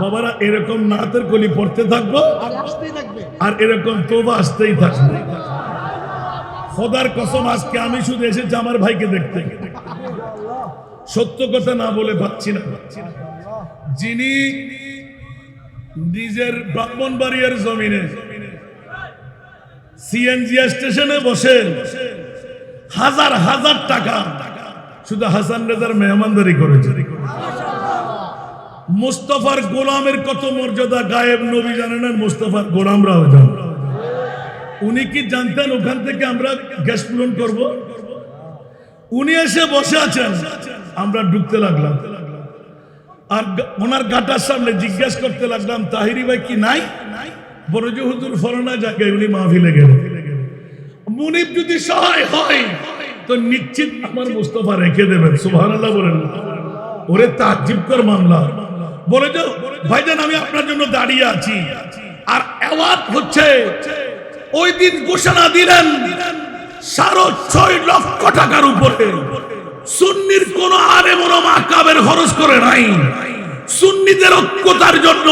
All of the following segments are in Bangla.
বাবারা এরকম নাতের কলি পড়তে থাকব আর এরকম তোবা আসতেই থাকবে। খোদার কসম আজকে আমি শুধু এসেছি আমার ভাইকে দেখতে। সত্য কথা না বলে পাচ্ছি না। যিনি নিজের ব্রাহ্মণবাড়িয়ার জমিনে সিএনজি স্টেশনে বসে হাজার হাজার টাকা শুধু হাসান রেজার মেহমানদারি করেছে। মুস্তফার গোলামের কত মর্যাদা গায়েব নবী জানেন আর মুস্তফার গোলামরাও জানেন। উনি কি জানতেন ওখান থেকে আমরা গ্যাস পূরণ করব? উনি এসে বসে আছেন। আমরা ঢুকতে লাগলাম। আর ওনার গাটার সামনে জিজ্ঞেস করতে লাগলাম, তাহিরি ভাই কি নাই? বড় যে, হুজুর ফরনা জায়গায় উনি মাহফিলে গেলেন। মুনিব যদি সহায় হয়, তো নিশ্চিত আমার মুস্তফা রেখে দেবেন। সুবহানাল্লাহ বলেন। ওরে তাজ্জিবকর মামলা। বলে যে ভাইজান আমি আপনার জন্য দাঁড়িয়ে আছি আর অ্যাওয়ার্ড হচ্ছে ওই দিন ঘোষণা দিলেন সাড়ে ছয় লক্ষ টাকার উপরে সুন্নির কোন আরে বড় মাকাবের খরচ করে নাই সুন্নিদের ঐক্যতার জন্য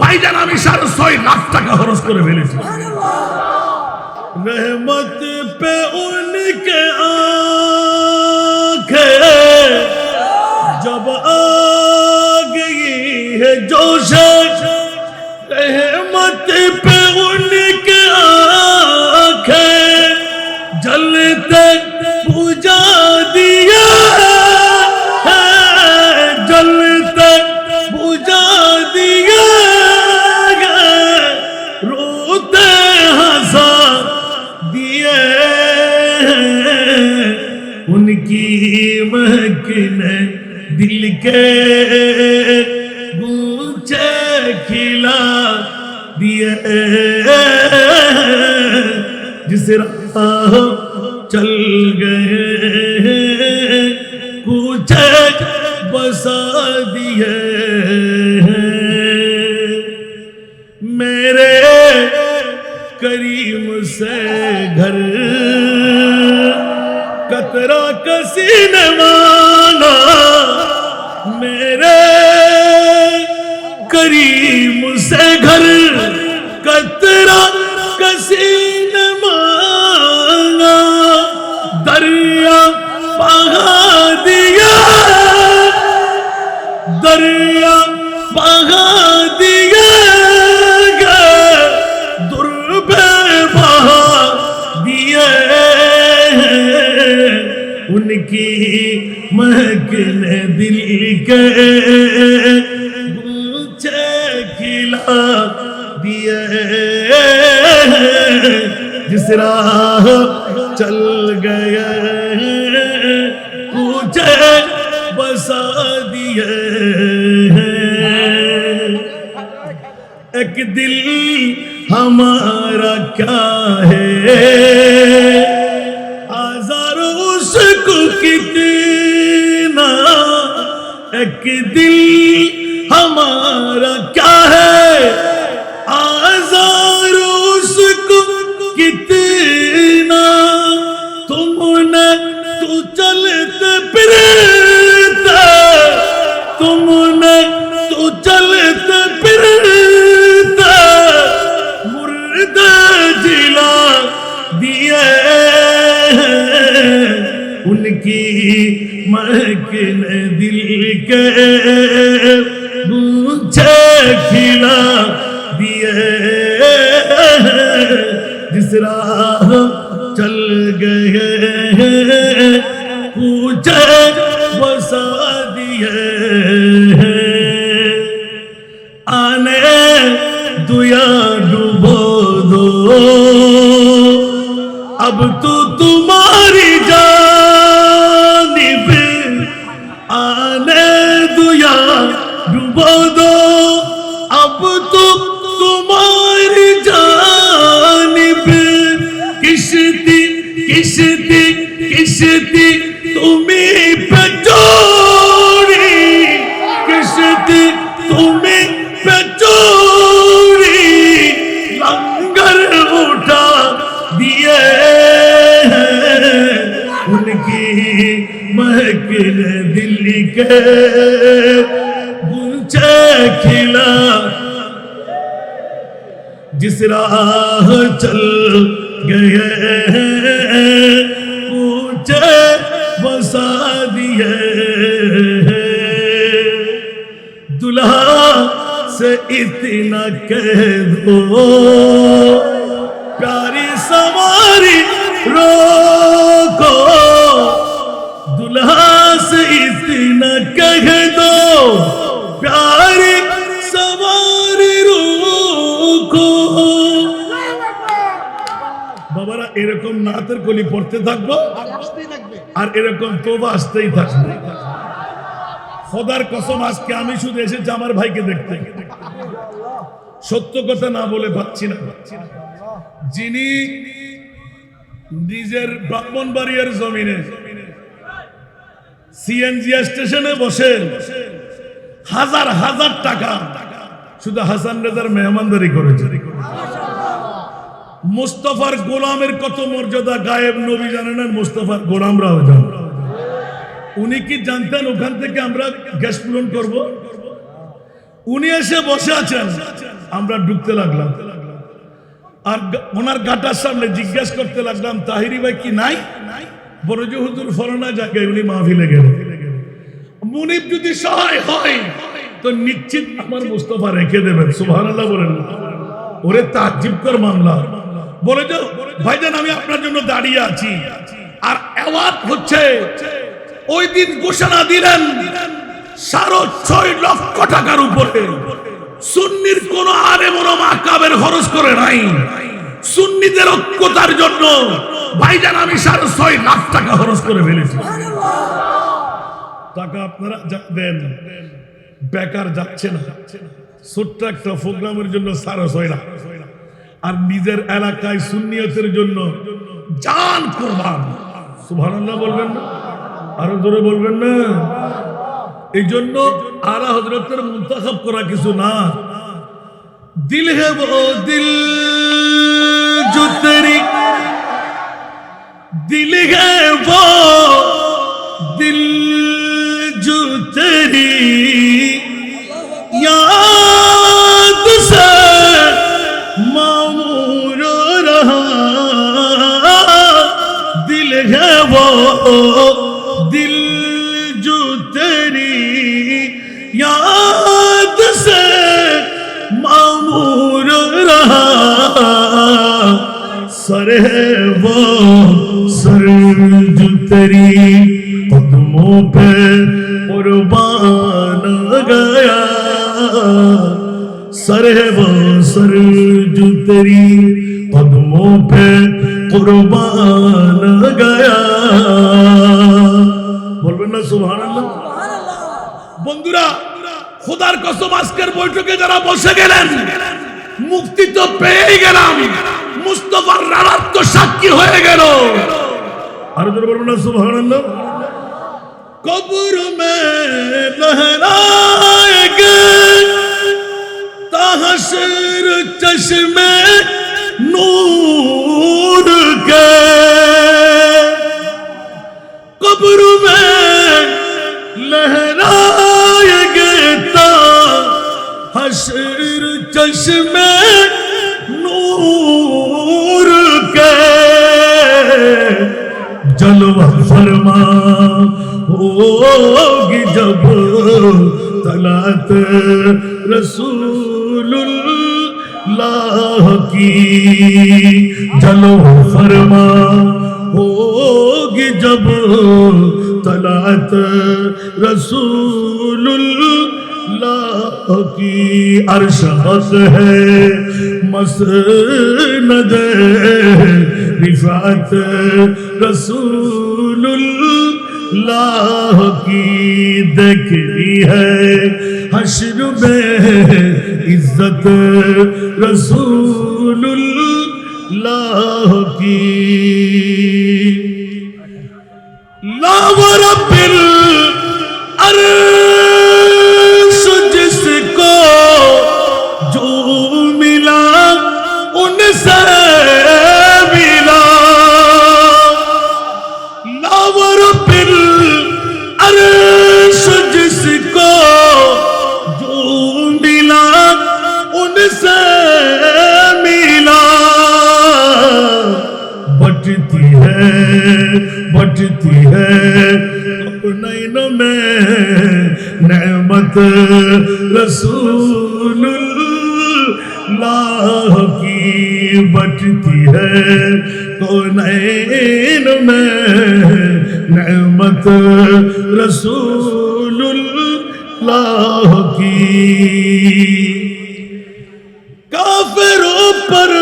ভাইজান আমি সাড়ে ছয় লাখ টাকা খরচ করে ফেলেছি रहमत पे उनके आंखें जब आ गई روشن، رحمت پہ ان کے جلتے پوجا دیا جلتے پوجا دیا روتے ہنسا دیے ان کی مہک نے دل کے ملا دیے۔ جس راہ چل گئے، کچھ بسا دیے۔ میرے کریم سے گھر کترا کسی نے مانا۔ میرے کریم دریا بہا دیا گا دربے بہا ان کی مہکل دل کے گلچے کھلا دیے جس راہ چل گئے پوچھے ہے ایک دل ہمارا کیا ہے؟ ہزاروں کو ایک دل ہمارا کیا ہے؟ آزار اس کو کتنا؟ تم نے تو چلتے پھرے۔ کن دل کے مجھے کھلا دیے جس راہ چل گئے پوچھے بسا دیے آنے دیا ڈبو دو۔ اب تو تم کشتی کشتی تمہیں پچوڑی کشتی تمہیں پچوڑی لنگر اٹھا دیے ان کی محکل دل کے گنچے کھلا۔ جس راہ چل گئے مجھے بسا دیے دلہا سے اتنا کہہ دو پیاری سواری روکو دلہا سے اتنا کہہ دو، پیار নাতের কলি পড়তে থাকব। আর এরকম তোবা আসতেই থাকবে। খোদার কসম, আজকে আমি শুধু এসেছি আমার ভাইকে দেখতে। সত্য কথা না বলে পাচ্ছি না। যিনি নিজের ব্রাহ্মণবাড়িয়ার জমিনে সিএনজি স্টেশনে বসে হাজার হাজার টাকা শুধু হাসান রেজার মেহমানদারি করেছে। মুস্তফার গোলামের কত মর্যাদা গায়েব নবী জানেন আর মুস্তফার গোলামরাও জানেন। উনি কি জানতেন ওখান থেকে আমরা গ্যাস পূরণ করব? উনি এসে বসে আছেন। আমরা ঢুকতে লাগলাম। আর ওনার গাটার সামনে জিজ্ঞেস করতে লাগলাম, তাহিরি ভাই কি নাই? বড় যে, হুজুর ফরনা জায়গায় উনি মাহফিলে গেলেন। মুনিব যদি সহায় হয়, তো নিশ্চিত আমার মুস্তফা রেখে দেবেন। সুবহানাল্লাহ বলেন ওরে তাজ্জিব কর মামলা। বলে যে, ভাইজান, আমি আপনার জন্য দাঁড়িয়ে আছি। আর অ্যাওয়ার্ড হচ্ছে, ওই দিন ঘোষণা দিলেন, সাড়ে ছয় লক্ষ টাকার উপরে। সুন্নির কোন আরে বড় মাকাবের খরচ করে নাই। সুন্নিদের ঐক্যতার জন্য, ভাইজান, আমি সাড়ে ছয় লাখ টাকা খরচ করে ফেলেছি। টাকা আপনারা দেন, বেকার যাচ্ছে না। ছোট্ট একটা প্রোগ্রামের জন্য সাড়ে ছয় লাখ। আর নিজের এলাকায় সুন্নিয়তের জন্য জান কোরবান। সুভানন্দা বলবেন না? আরও জোরে বলবেন না? এই জন্য আলা হজরতের মুন্তাখাব করা কিছু না। দিল হে দিল জুতরি দিল হে तेरी कदमों पे कुर्बान गया सर है वो सर जो तेरी कदमों पे कुर्बान गया বলবেন না সুবহানাল্লাহ বন্ধুরা খোদার কসম আজকের বৈঠকে যারা বসে গেলেন মুক্তি তো পেয়ে গেলাম মুস্তফার রানার তো সাক্ষী হয়ে গেল আরও জোরে বলবেন না, সুবহানাল্লাহ। কবর মে লহরায়েগে তাহসির চশমে নূর কে কবর মে লহরায়েগে তাহসির চশমে নূর কে জলওয়া ফরমা ওগি জব তলাত রসুল্লাহ কি জলওয়া ফরমা ওগি জব তলাত রসুল্লাহ اللہ کی ارشد ہے مسند رفعت رسول اللہ کی دیکھتی ہے حشر میں عزت رسول اللہ کی لا رب اللہ बटती है नैन में नेमत रसूलुल्लाह की बटती है नैन में नेमत रसूलुल्लाह की काफिरों पर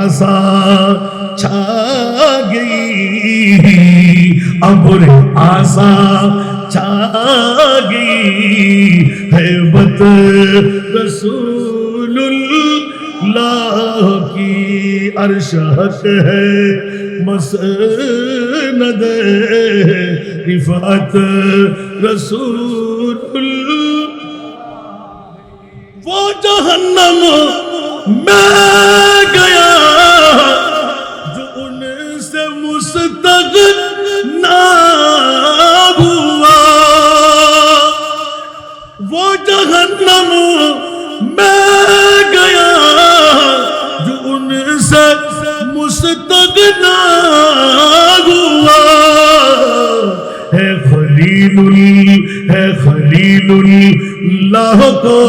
अब रासा छा गई अब रे आशा छा गई हैबत रसूलुल्लाह की अरशहत है मसनद रिफात रसूलुल्लाह वो जहन्नम में عالم میں گیا جو ان سے مستقنا ہوا۔ ہے خلیل ہے خلیل اللہ کو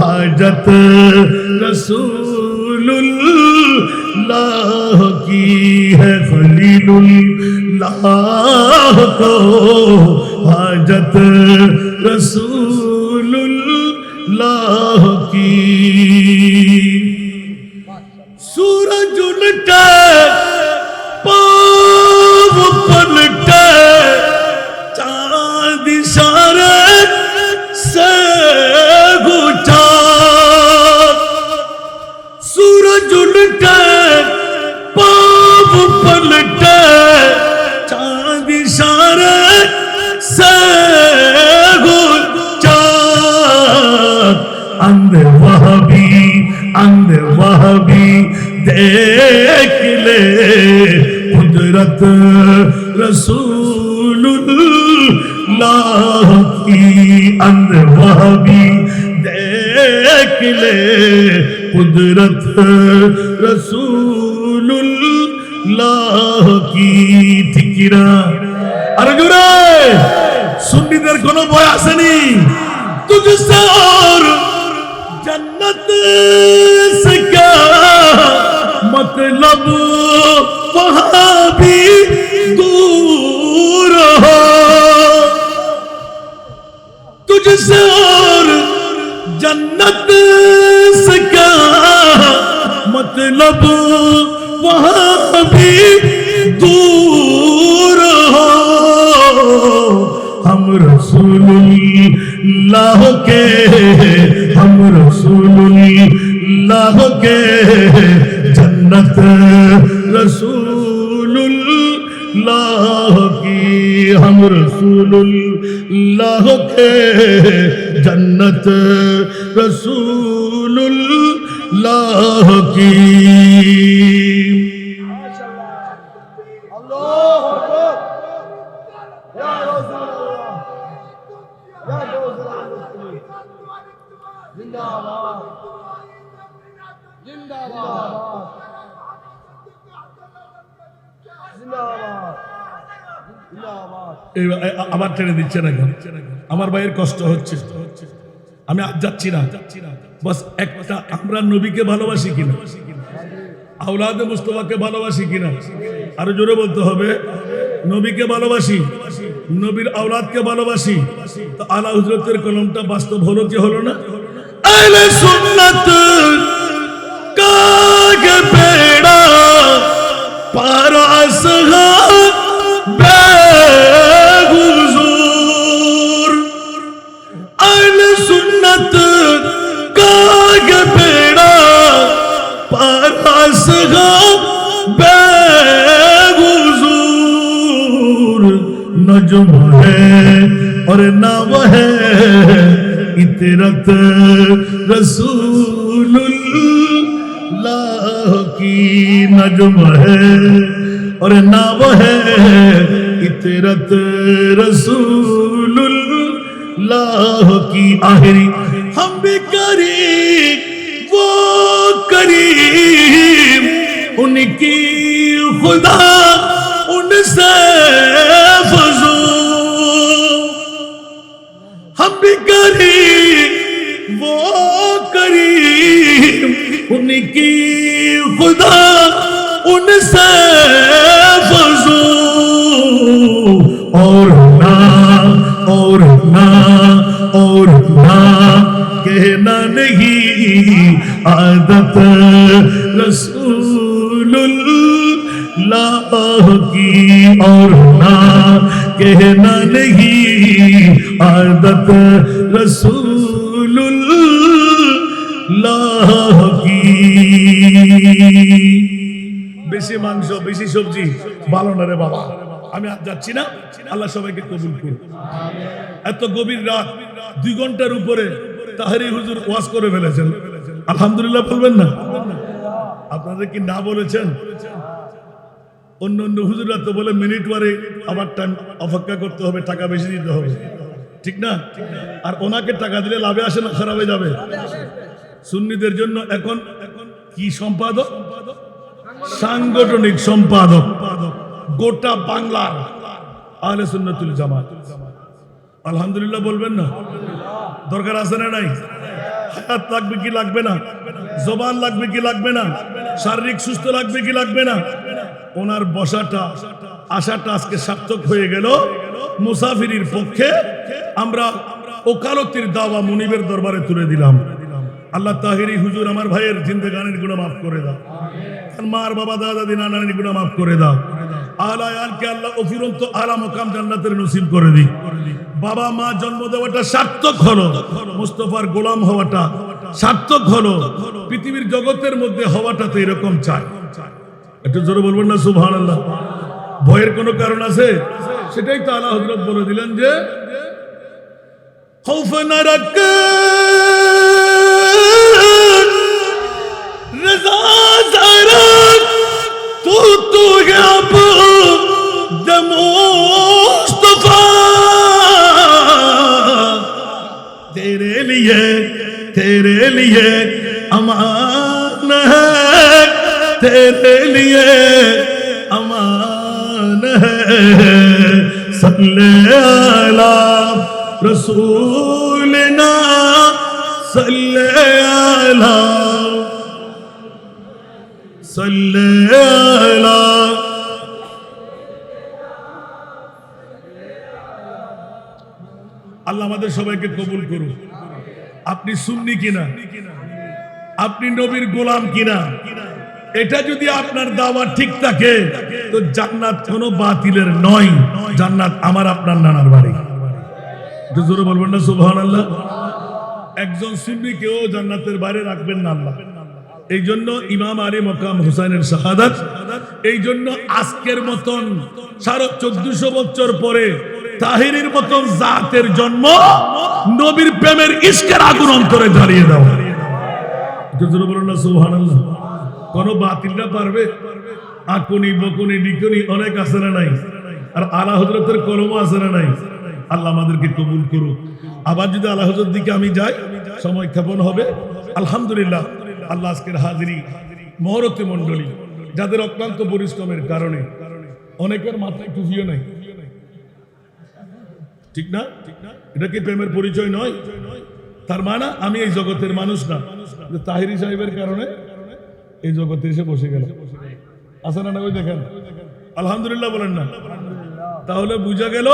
حاجت رسول اللہ کی ہے۔ خلیل اللہ کو حاجت রসুল্লাহ भी देख ले कुदरत रसूलुल्लाह की अंध वह भी देख ले कुदरत রসুল্লাহ কি ঠিকিরা আরে জোরে সুন্নিদের কোনো ভয় আসেনি তুঝসে और جنت سے کیا مطلب وہاں بھی دور ہو؟ تجھ سے اور جنت سے کیا مطلب وہاں بھی دور ہو؟ रसूलुल्लाह के हम रसूलुल्लाह के जन्नत रसूलुल्लाह की हम रसूलुल्लाह के जन्नत रसूलुल्लाह की আমার ট্রেনে দিচ্ছে না আমার ভাইয়ের কষ্ট হচ্ছে। আমি যাচ্ছি না। বস, একটা আমরা নবীকে ভালোবাসি কিনা? আউলাদে মুস্তফাকে ভালোবাসি কিনা? আরও জোরে বলতে হবে। নবীকে ভালোবাসি, নবীর আওলাদকে ভালোবাসি। তো আলা হজরতের কলমটা বাস্তব হলো কি হলো না? আহলে সুন্নাত কাগ বেড়া পারাস বেগুজুর আহলে সুন্নাত কাগ বেড়া পারাস বেগুজুর नजम है और ना वो اترت رسول اللہ کی نجم ہے اور نام ہے اترت رسول اللہ کی آہری ہم بھی کریم وہ کریم ان کی خدا उनकी खुदा उनसे फजू और ना और ना और ना कहना नहीं आदत रसूल लाह की और ना कहना नहीं आदत रसूल लाह বেশি মাংস, বেশি সবজি, ভালো না রে বাবা। আমি আর যাচ্ছি না। আল্লাহ সবাইকে কবুল করুন এত গভীর রাত, দুই ঘণ্টার উপরে তাহারি হুজুর ওয়াজ করে ফেলেছেন। আলহামদুলিল্লাহ বলবেন না? আপনাদের কি না বলেছেন? অন্য অন্য হুজুরা তো বলে, মিনিট ওয়ারে আবার টাইম অপেক্ষা করতে হবে, টাকা বেশি দিতে হবে। ঠিক না? আর ওনাকে টাকা দিলে লাভে আসে না, খারাপে যাবে। সুন্নিদের জন্য এখন এখন কি সম্পাদক? সাংগঠনিক সম্পাদক গোটা বাংলার আহলে সুন্নাতুল জামাত। আলহামদুলিল্লাহ বলবেন না? দরকার আছে না নাই? হায়াত লাগবে কি লাগবে না? জবান লাগবে কি লাগবে না? শারীরিক সুস্থ লাগবে কি লাগবে না? ওনার বসাটা আশাটা আজকে সার্থক হয়ে গেল। মুসাফিরির পক্ষে আমরা ওকালতির দাওয়া মুনিবের দরবারে তুলে দিলাম। আল্লাহ তাহিরি হুজুর আমার ভাইয়ের জিন্দেগানের গুণ মাফ করে দাও। তার মার বাবা দাদা দিন নানির গুণ মাফ করে দাও। আলা আল্লাহ আলা নসিব করে বাবা মা জন্ম দেওয়াটা মুস্তফার গোলাম হওয়াটা পৃথিবীর জগতের মধ্যে হওয়াটা তো এরকম চাই। একটু জোরে বলবেন না সুহান আল্লাহ ভয়ের কোনো কারণ আছে? সেটাই তো আল্লাহ হজরত বলে দিলেন যে رضا ذرا تو تو ہے اب دموستفا تیرے لیے تیرے لیے امان ہے۔ تیرے لیے امان ہے۔ صلی علی رسولنا، صلی علی صلی علی আল্লাহ আমাদের সবাইকে কবুল করুন আপনি সুন্নি কিনা আপনি নবীর গোলাম কিনা এটা যদি আপনার দাওয়া ঠিক থাকে তো জান্নাত কোনো বাতিলের নয় জান্নাত আমার আপনার নানার বাড়ি একটু জোরে বলবেন না সুবহান আল্লাহ একজন সুন্নি কেউ জান্নাতের বাইরে রাখবেন না আল্লাহ এই জন্য ইমাম আলী মকাম হুসাইনের শাহাদাত এই জন্য আজকের মতন সাড়ে চোদ্দশো বছর পরে তাহিরের মতন জাতের জন্ম নবীর প্রেমের ইস্কের আগুন অন্তরে জ্বালিয়ে দাও পারবে? আকুনি, বকুনি অনেক আছে না নাই? আর আলা আছে না নাই? আল্লাহ আমাদেরকে কবুল করুক। আবার যদি দিকে আমি যাই হবে। আলহামদুলিল্লাহ। আল্লাহ আজকের হাজিরি মহরতে মন্ডলী যাদের অক্লান্ত পরিশ্রমের কারণে অনেকের মাথায় টুপিও নাই। ঠিক না? এটা কি প্রেমের পরিচয় নয়? তার মানে আমি এই জগতের মানুষ না। তাহিরি সাহেবের কারণে এই জগতে এসে বসে গেল। আসে না না ওই দেখেন? আলহামদুলিল্লাহ বলেন না। তাহলে বুঝা গেল,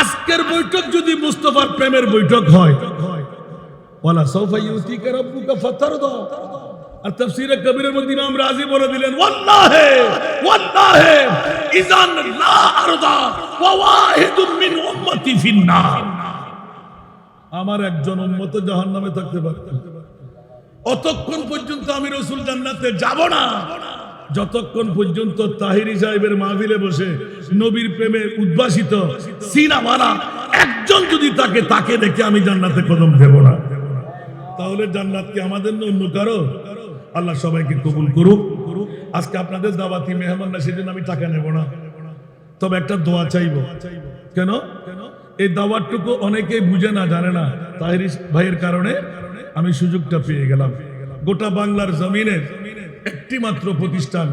আজকের বৈঠক যদি মুস্তফার প্রেমের বৈঠক হয় কবিরের বলে দিলেন আমার একজন উম্মত জাহান্নামে থাকতে পারে। অতক্ষণ পর্যন্ত আমি রসুল জান্নাতে যাব না। যতক্ষণ পর্যন্ত তাহিরি সাহেবের মাহফিলে বসে নবীর প্রেমে উদ্ভাসিত সিনা সিনামারা একজন যদি তাকে তাকে দেখে আমি জান্নাতে কদম দেব না। তাহলে জান্নাত কি আমাদের না অন্য কারও? আল্লাহ সবাইকে কবুল করুক। আজকে আপনাদের দাওয়াতি মেহমান না, সেজন্য আমি টাকা নেব না। তবে একটা দোয়া চাইব। কেন? এই দাওয়াতটুকু অনেকেই বুঝে না, জানে না। তাহির ভাইয়ের কারণে আমি সুযোগটা পেয়ে গেলাম। গোটা বাংলার জমিনে একটি মাত্র প্রতিষ্ঠান,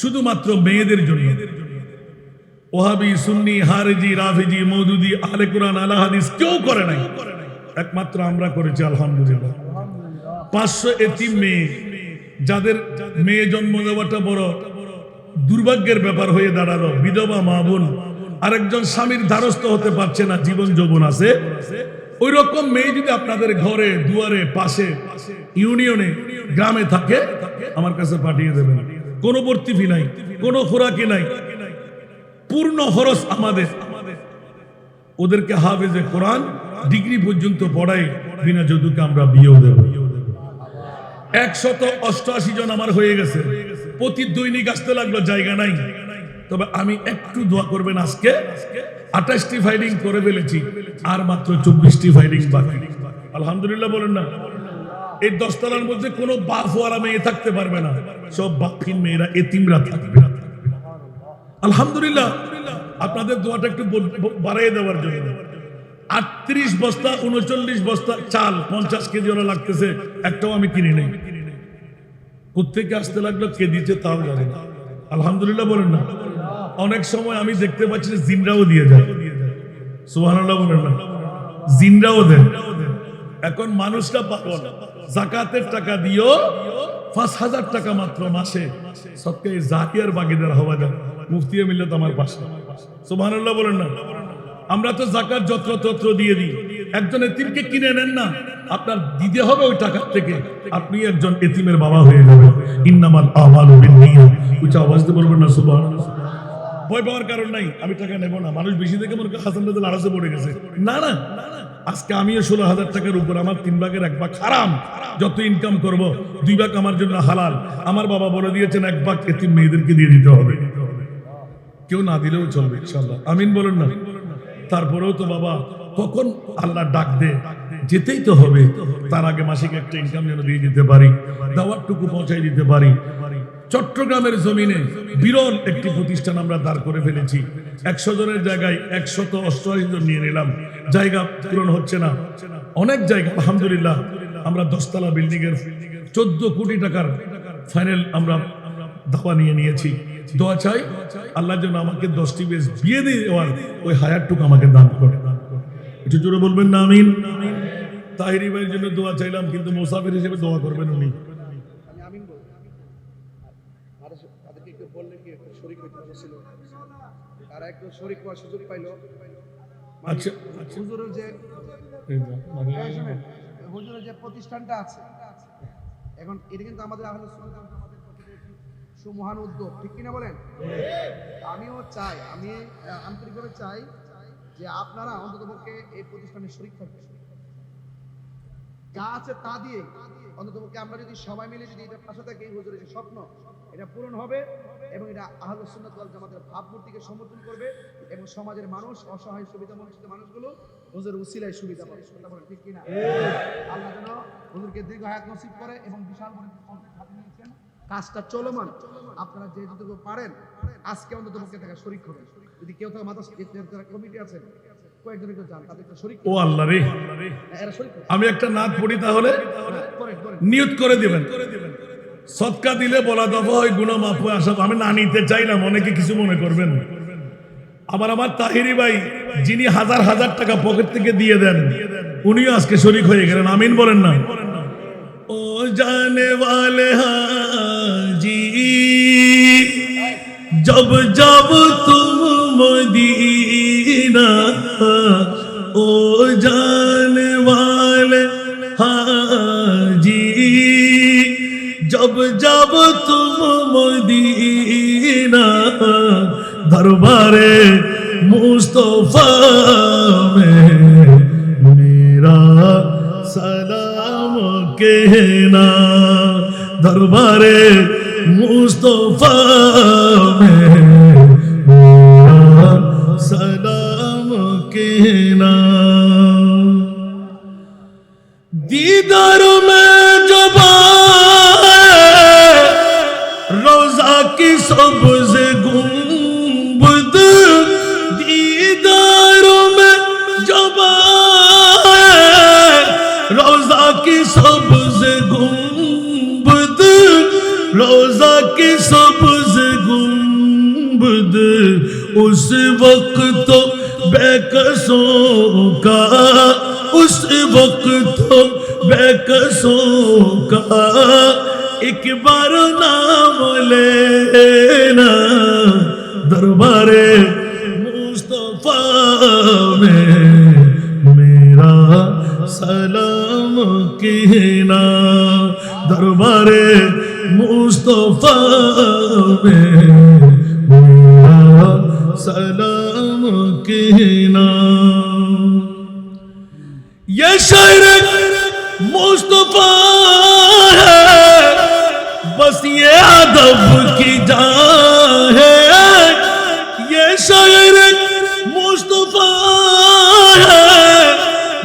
শুধুমাত্র মেয়েদের জন্য। ওহাবি, সুন্নি, হারেজি, রাফেজি, মৌদুদি আলে কোরআন আলা হাদিস কেউ করে নাই। একমাত্র আমরা করেছি, আলহামদুলিল্লাহ। পাঁচশো এতিম মেয়ে, যাদের মেয়ে জন্ম দেওয়াটা বড় দুর্ভাগ্যের ব্যাপার হয়ে দাঁড়াল, বিধবা মা বোন, আরেকজন স্বামীর ধারস্থ হতে পারছে না, জীবন যৌবন আছে। ওই রকম মেয়ে যদি আপনাদের ঘরে, দুয়ারে, পাশে, ইউনিয়নে, গ্রামে থাকে, আমার কাছে পাঠিয়ে দেবেন। কোনো ভর্তি ফি নাই, কোনো খোরাকি নাই। পূর্ণ খরচ আমাদের। ওদেরকে হাফেজে কোরআন ডিগ্রি পর্যন্ত পড়াই, বিনা যদুকে আমরা বিয়েও দেব। একশত অষ্টআশি জন আমার হয়ে গেছে। প্রতি দৈনিক আসতে লাগল, জায়গা নাই। তবে আমি একটু দোয়া করবেন আজকে, আঠাশটি ফাইলিং করে ফেলেছি, আর মাত্র চব্বিশটি ফাইলিং বাকি। আলহামদুলিল্লাহ বলেন না। এই দশতলার মধ্যে কোনো বাফওয়ালা মেয়ে থাকতে পারবে না। সব বাফিন মেয়েরা এতিমরা থাকবে। আলহামদুলিল্লাহ। আপনাদের দোয়াটা একটু ব- ব- বাড়িয়ে দেওয়ার জন্য। আটত্রিশ বস্তা, উনচল্লিশ বস্তা চাল, পঞ্চাশ কেজি ওরা লাগতেছে, একটাও আমি কিনি নেই। কোথেকে আসতে লাগল কে দিচ্ছে তাও জানি না। আলহামদুলিল্লাহ বলেন না। অনেক সময় আমি দেখতে পাচ্ছি যে জিনরাও দিয়ে যায়। সুবহানাল্লাহ বলেন না। জিনরাও দেন। এখন মানুষরা পাগল। জাকাতের টাকা দিও পাঁচ হাজার টাকা মাত্র মাসে। সবকে জাকিয়ার বাগিদার হওয়া যায়। মুফতিয়া মিল্লত আমার পাশে। সুবহানাল্লাহ বলেন না। আমরা তো জাকাত যত্র তত্র দিয়ে দিই। একজন এতিমকে কিনে নেন না, আপনার দিতে হবে ওই টাকা থেকে। আপনি একজন এতিমের বাবা হয়ে যাবেন। ইন্নামাল আমালু উচ্চ আওয়াজ দিয়ে বলবেন না, সুবহানাল্লাহ। ভয় পাওয়ার কারণ নাই, আমি টাকা নেব না। মানুষ বেশি দেখে মনে হাসান রাজাল আড়াসে পড়ে গেছে। না না, আজকে আমিও ষোলো হাজার টাকার উপর, আমার তিন ভাগের এক ভাগ হারাম। যত ইনকাম করব, দুই ভাগ আমার জন্য হালাল। আমার বাবা বলে দিয়েছেন, এক ভাগ এতিম মেয়েদেরকে দিয়ে দিতে হবে। কেউ না দিলেও চলবে ইনশাল্লাহ আমিন বলেন না। তারপরেও তো বাবা, কখন আল্লাহ ডাক দে যেতেই তো হবে। তার আগে মাসিক একটা ইনকাম যেন দিয়ে দিতে পারি, দাওয়াতটুকু পৌঁছাই দিতে পারি। চট্টগ্রামের জমিনে বিরল একটি প্রতিষ্ঠান আমরা দাঁড় করে ফেলেছি। একশো জনের জায়গায় একশত অষ্টআশি জন নিয়ে নিলাম। জায়গা পূরণ হচ্ছে না। অনেক জায়গা, আলহামদুলিল্লাহ, আমরা দশতলা বিল্ডিং এর চোদ্দ কোটি টাকার ফাইনাল আমরা দাওয়া নিয়ে নিয়েছি। দোয়া চাই? আল্লাহ যেন আমাকে দশটি বেশ বিয়ে দিয়ে দেওয়ার ওই হায়ারটুকু আমাকে দান করে। একটু জোরে বলবেন না আমিন? তাহিরি ভাইয়ের জন্য দোয়া চাইলাম কিন্তু মোসাফির হিসেবে দোয়া করবেন উনি। আমি আমিন বল আর একটু বললে কি একটু শরীর হইতে বসছিল? তারা একটু শরীর হওয়ার সুযোগ পাইলো। মানে আচ্ছা, হুজুরের যে মানে- হুজুরের যে প্রতিষ্ঠানটা আছে এখন এটা কিন্তু আমাদের আহলে সুন্নাত ওয়াল জামাতের পক্ষ থেকে একটি সুমহান উদ্যোগ ঠিক কিনা বলেন? আমিও চাই আমি আন্তরিকভাবে চাই যে আপনারা অন্ততপক্ষে এই প্রতিষ্ঠানে শরীর থাকবেন। যা আছে তা দিয়ে অন্ততপক্ষে আমরা যদি সবাই মিলে যদি এটা পাশে থাকি হুজুরের যে স্বপ্ন এটা পূরণ হবে এবং এটা আহলে সুন্নাত ওয়াল জামাতের ভাবমূর্তিকে সমর্থন করবে এবং সমাজের মানুষ অসহায় সুবিধা বঞ্চিত মানুষগুলো হুজুর উসিলায় সুবিধা পাবে। কথা বলেন ঠিক কিনা? আল্লাহ যেন হুজুরকে দীর্ঘ হায়াত নসিব করে এবং বিশাল বড় হাতে নিয়েছেন। কাজটা চলমান। আপনারা যেটুকু পারেন আজকে অন্তত পক্ষে থাকা শরিক হবেন। যদি কেউ থাকে মাথা কমিটি আছেন ও আল্লাহ রে। হ্যাঁ, আমি একটা নাদ পড়ি তাহলে? হ্যাঁ, নিয়ত করে দিবেন। সৎকা দিলে বলা দফা হয় গুণা মাফ হয় আসব আমি না নিতে চাই না অনেকে কিছু মনে করবেন। আবার আমার তাহিরি ভাই যিনি হাজার হাজার টাকা পকেট থেকে দিয়ে দেন উনিও আজকে শরিক হয়ে গেলেন। আমিন বলেন না? ও জানে वाले হ্যাঁ जब जब तुम मदीना ओ जाने वाले हाजी जब जब तुम मदीना दरबारे मुस्तफा में मेरा सलाम कहना दरबारे মুস্তফা সালাম কেনা দিদার মে روزہ کی سبز گنبد اس وقت بیکسوں کا اس وقت بیکسوں کا ایک بار نام لینا دربار مصطفیٰ میں میرا سلام کہنا دربار مصطفیٰ میرا سلام کہنا یہ شعر مصطفیٰ ہے بس یہ ادب کی جان ہے۔ یہ شعر مصطفیٰ ہے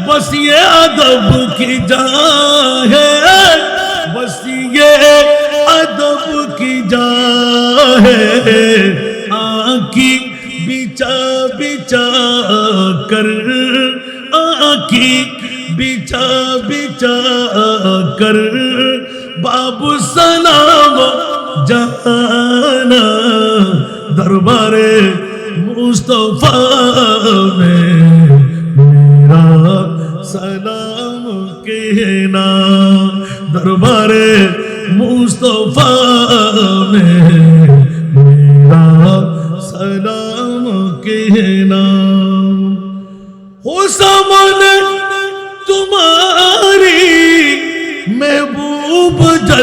بس یہ ادب کی جان ہے۔ ہے آنکھی بچا بچا کر آنکھی بچا بچا کر۔ باب سلام جانا دربار مصطفیٰ میں میرا سلام کہنا۔ دربار مصطفیٰ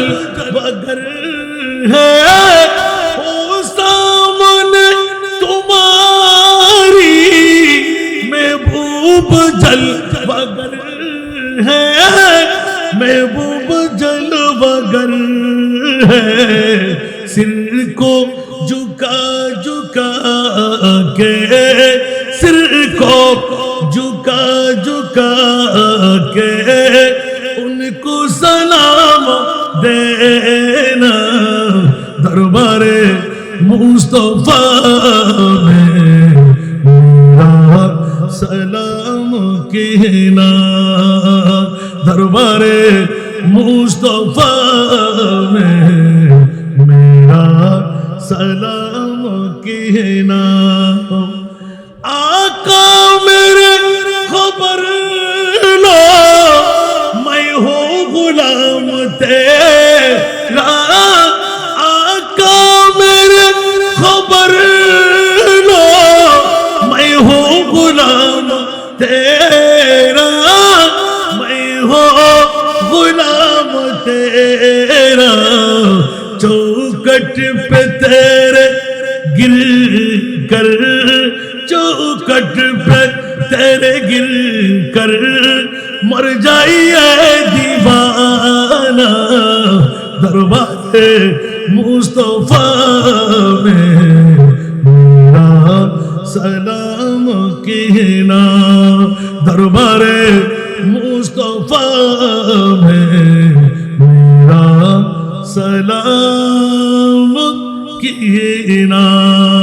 महबूब जल बगर है हो सामने तुम्हारी महबूब जल बगर है महबूब जल बगर है सिर को মুস্তফা মেরা সালাম কেনা দরবারে মুস্তফা মে মেরা সালাম কেনা چوکٹ پہ تیرے گر کر، چوکٹ پہ تیرے گر کر۔ مر جائیے دیوانہ دربار مصطفیٰ میں۔ میرا سلام کہنا، دربارے سلام کی نام